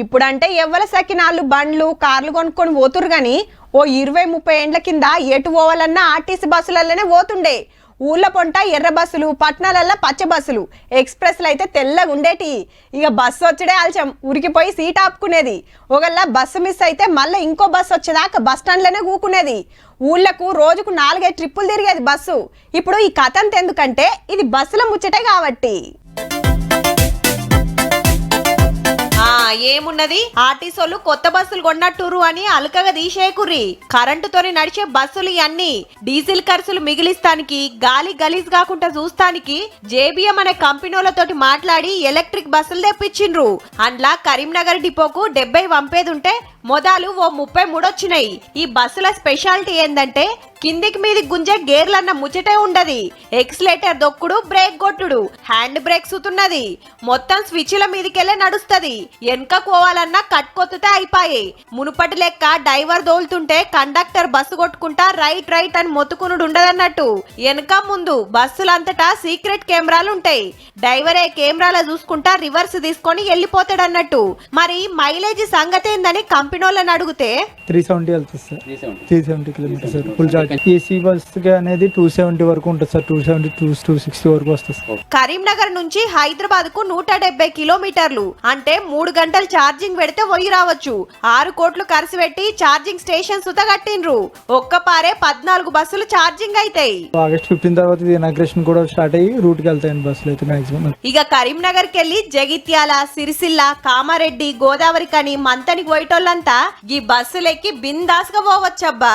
ఇప్పుడంటే ఎవ్వల సకినాలు బండ్లు కార్లు కొనుక్కొని పోతురు కానీ ఓ ఇరవై ముప్పై ఏండ్ల కింద ఎటు పోవాలన్నా ఆర్టీసీ బస్సులలోనే పోతుండే. ఊళ్ళ పొంట ఎర్ర బస్సులు పట్నాలల్లో పచ్చ బస్సులు ఎక్స్ప్రెస్లు అయితే తెల్లగా ఉండేటి ఇక బస్సు వచ్చడే ఆల్చం ఉరికిపోయి సీట్ ఆపుకునేది. ఒకళ్ళ బస్సు మిస్ అయితే మళ్ళీ ఇంకో బస్సు వచ్చేదాకా బస్ స్టాండ్లోనే కూకునేది. ఊళ్ళకు రోజుకు నాలుగైదు ట్రిప్పులు తిరిగేది బస్సు. ఇప్పుడు ఈ కథంత ఎందుకంటే ఇది బస్సుల ముచ్చటే కాబట్టి. ఏమున్నది? ఆర్టీసోలు కొత్త బస్సులు కొన్నట్టురు అని అలకగా తీసేకుర్రి కరెంటుతోని నడిచే బస్సులు ఇవన్నీ డీజిల్ ఖర్చులు మిగిలిస్తానికి గాలి గలీజ్ కాకుండా చూస్తానికి జేబిఎం అనే కంపెనీలతోటి మాట్లాడి ఎలక్ట్రిక్ బస్సులు తెప్పించిండ్రు. అండ్లా కరీంనగర్ డిపోకు డెబ్బై పంపేదుంటే మొదలు ఓ ముప్పై మూడు వచ్చినాయి ఈ బస్సుల స్పెషాలిటీ ఏందంటే కిందికి మీది గుంజే గేర్లన్న ముచ్చటే ఉండది. ఎక్స్లేటర్ దొక్కుడు బ్రేక్ కొట్టుడు హ్యాండ్ బ్రేక్ సుతున్నది. మొత్తం స్విచ్ల మీదికెళ్ళే నడుస్తుంది. వెనక పోవాలన్నా కట్కొత్తుతే అయిపోయి. మునుపటి లెక్క డైవర్ దోలుతుంటే కండక్టర్ బస్సు కొట్టుకుంటా రైట్ రైట్ అని మొత్తుకునుడు ఉండదన్నట్టు వెనక ముందు బస్సులంతటా సీక్రెట్ కెమెరాలు ఉంటాయి డైవరే కెమెరాలో చూసుకుంటా రివర్స్ తీసుకొని వెళ్ళిపోతాడన్నట్టు. మరి మైలేజ్ సంగతి ఏందని కంపెనీలను అడిగితే? త్రీ సెవెంటీ వెళ్తుంది sir. Three seventy. Kilometre sir. Full charge AC బస్కి అనేది టూ సెవెంటీ వరకు ఉంటుంది sir. Two seventy two two sixty వరకు వస్తుంది సార్. కరీంనగర్ నుంచి హైదరాబాద్కు నూట డెబ్బై కిలోమీటర్లు. అంటే మూడు గంటలు ఛార్జింగ్ పెడితే పోయి రావచ్చు. ఆరు కోట్లు ఖర్చు పెట్టి ఛార్జింగ్ స్టేషన్ సుత కట్టిండ్రు. ఒక్క పారే పద్నాలుగు బస్సులు ఛార్జింగ్ అయితాయి. ఆగస్ట్ ఫిఫ్టీన్ తర్వాత ఇది ఇనాగ్రేషన్ కూడా స్టార్ట్ అయ్యి రూట్కి వెళ్తాయండి బస్సులు అయితే మాక్సిమం ఇక కరీంనగర్ కెళ్ళి జగిత్యాల సిరిసిల్ల కామారెడ్డి గోదావరి కని మంతనికి పోయేటోళ్ళంతా ఈ బస్సులెక్కి బిందాస్గా పోవచ్చబ్బా.